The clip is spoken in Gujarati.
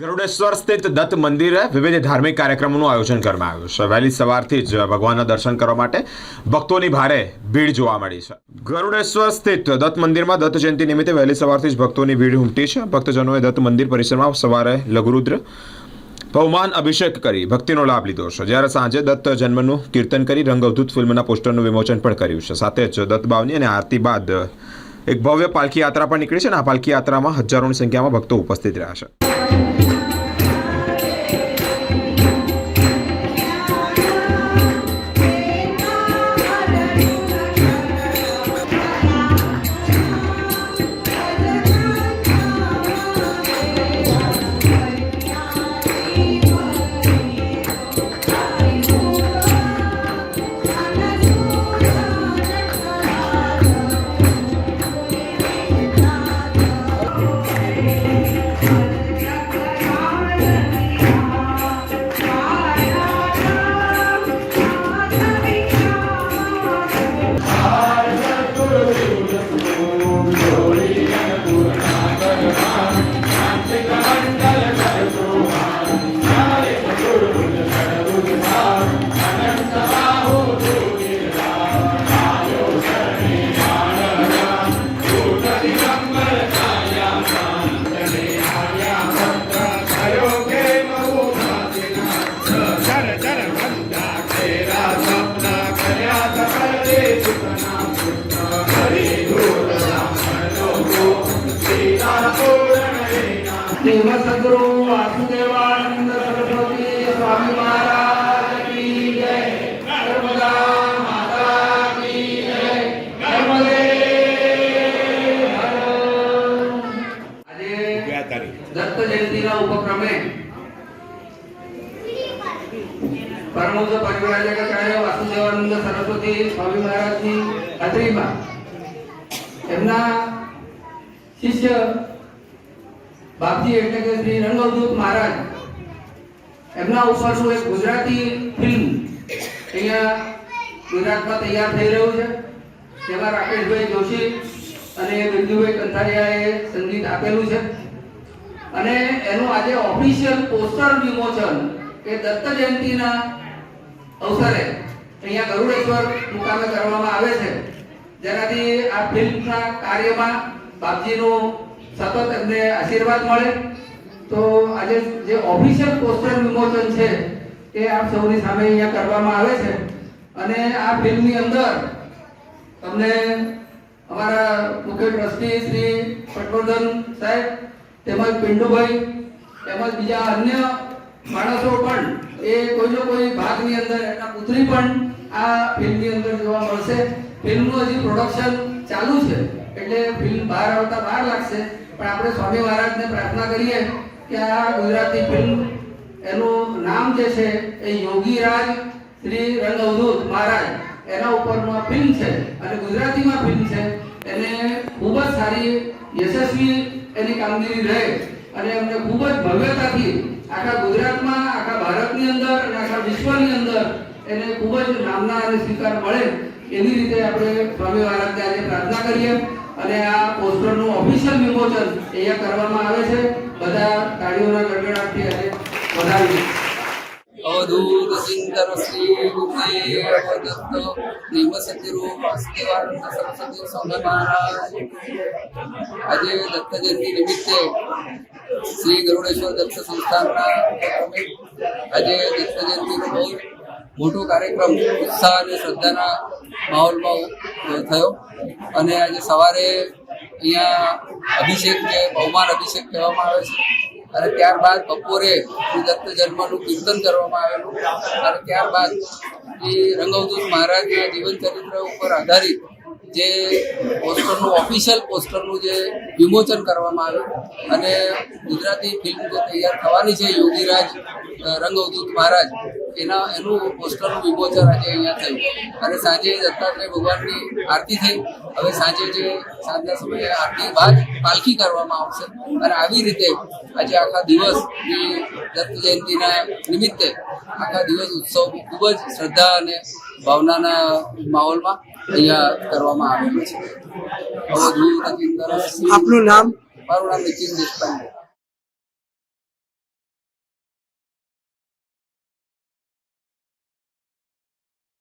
ગરુડેશ્વર સ્થિત દત્ત મંદિરે વિવિધ ધાર્મિક કાર્યક્રમોનું આયોજન કરવામાં આવ્યું છે. વહેલી સવારથી જ ભગવાનના દર્શન કરવા માટે ભક્તોની ભારે ભીડ જોવા મળી છે. ગરુડેશ્વર સ્થિત દત્ત મંદિરમાં દત્ત જયંતિ નિમિત્તે વહેલી સવારથી જ ભક્તોની ભીડ ઉમટી છે. ભક્તજનોએ દત્ત મંદિર પરિસરમાં સવારે લઘુરુદ્ર પૌમાન અભિષેક કરી ભક્તિનો લાભ લીધો છે. જ્યારે સાંજે દત્ત જન્મનું કીર્તન કરી રંગઅવધૂત ફિલ્મના પોસ્ટરનું વિમોચન પણ કર્યું છે. સાથે જ દત્ત બાવની અને આરતી બાદ એક ભવ્ય પાલખી યાત્રા પણ નીકળી છે અને આ પાલખી યાત્રામાં હજારોની સંખ્યામાં ભક્તો ઉપસ્થિત રહ્યા છે. દેવ સદગુરુ વાસુદેવાનંદ સરસ્વતી સ્વામી મહારાજ કી જય નર્મદા માતા કી જય નર્મદે હર. આજે દત્ત જયંતિના ઉપક્રમે પરમહંસ પરિવ્રાજકાચાર્ય વાસુદેવાનંદ સરસ્વતી સ્વામી મહારાજની હાજરીમાં એમના શિષ્ય બાપજી એટલે કે શ્રી રંગવદૂત મહારાજ. એમના ઉપરનું એક ગુજરાતી ફિલ્મ અહીંયા ગુજરાતમાં તૈયાર થઈ રહ્યું છે. તેમાં રાકેશભાઈ જોશી અને બિંદુભાઈ કંથારિયાએ સંગીત આપેલું છે. અને એનું આજે ઓફિશિયલ પોસ્ટર વિમોચન કે દત્ત જયંતિના અવસરે અહીંયા ગરુડેશ્વર મુકામે કરવામાં આવે છે. જેનાથી આ ફિલ્મના કાર્યમાં બાપજીનું સતત એમને આશીર્વાદ મળે. તો આજે જે ઓફિશિયલ પોસ્ટર વિમોચન છે, એ આપ સૌની સામે અહીંયા કરવામાં આવે છે. અને આ ફિલ્મની અંદર તમને અમારા મુખ્ય ટ્રસ્ટી શ્રી પટવર્ધન સાહેબ, તેમજ પિંડુભાઈ તેમજ બીજા અન્ય માણસો પણ, એ કોઈનો કોઈ ભાગની અંદર એના પુત્રી પણ આ ફિલ્મની અંદર જોવા મળશે. ફિલ્મનું હજી પ્રોડક્શન ચાલુ છે, એટલે ફિલ્મ બહાર આવતા બહાર લાગશે. પણ આપણે સ્વામી મહારાજને પ્રાર્થના કરીએ કે આ ગુજરાતી ફિલ્મ એનું નામ જે છે એ યોગીરાજ શ્રી રંગ અવધૂત મહારાજ. એના ઉપરનું ફિલ્મ છે અને ગુજરાતીમાં ફિલ્મ છે. એને ખૂબ જ સારી યશસ્વી એની કામગીરી રહે અને એમને ખૂબ જ ભવ્યતાથી આખા ગુજરાતમાં, આખા ભારતની અંદર અને આખા વિશ્વની અંદર એને ખૂબ જ નામના અને સ્વીકાર મળે એવી રીતે આપણે સ્વામી મહારાજને આજે પ્રાર્થના કરીએ. અને આ પોસ્ટરનું ઓફિશિયલ વિમોચન અહીંયા કરવામાં આવે છે. બધા તાળીઓના ગડગડાટથી અને વધાવી અવધૂત ચિંતન શ્રી દત્ત નિમ સદગુરુ વાસુદેવાનંદ સરસ્વતી આજે દત્ત જયંતિ શ્રી ગરુડેશ્વર દત્ત સંસ્થાનના આજે દત્ત બહુ મોટો કાર્યક્રમ ઉત્સાહ અને શ્રદ્ધાના માહોલમાં થયો. અને આજે સવારે અહીંયા અભિષેક જે બહુમાન અભિષેક કહેવામાં આવે છે. અને ત્યારબાદ બપોરે દત્ત જન્મનું કીર્તન કરવામાં આવેલું. અને ત્યારબાદ એ રંગવદૂત મહારાજના જીવન ચરિત્ર ઉપર આધારિત જે પોસ્ટરનું ઓફિશિયલ પોસ્ટરનું જે વિમોચન કરવામાં આવ્યું. અને ગુજરાતી ફિલ્મ જે તૈયાર થવાની છે, યોગીરાજ રંગવદૂત મહારાજ એના એનું પોસ્ટરનું વિમોચન આજે અહીંયા થયું. અને સાંજે દત્તાત્રેય ભગવાનની આરતી થઈ. હવે સાંજે જે સાંજના સમયે આરતી બાદ પાલખી કરવામાં આવશે. અને આવી રીતે આજે આખા દિવસ દત્ત જયંતિના નિમિત્તે આખા દિવસ ઉત્સવ ખૂબ જ શ્રદ્ધા અને ભાવનાના માહોલમાં અહીંયા કરવામાં આવેલો છે. આપનું નામ? મારું નામ નીતિન દેશપાંડે.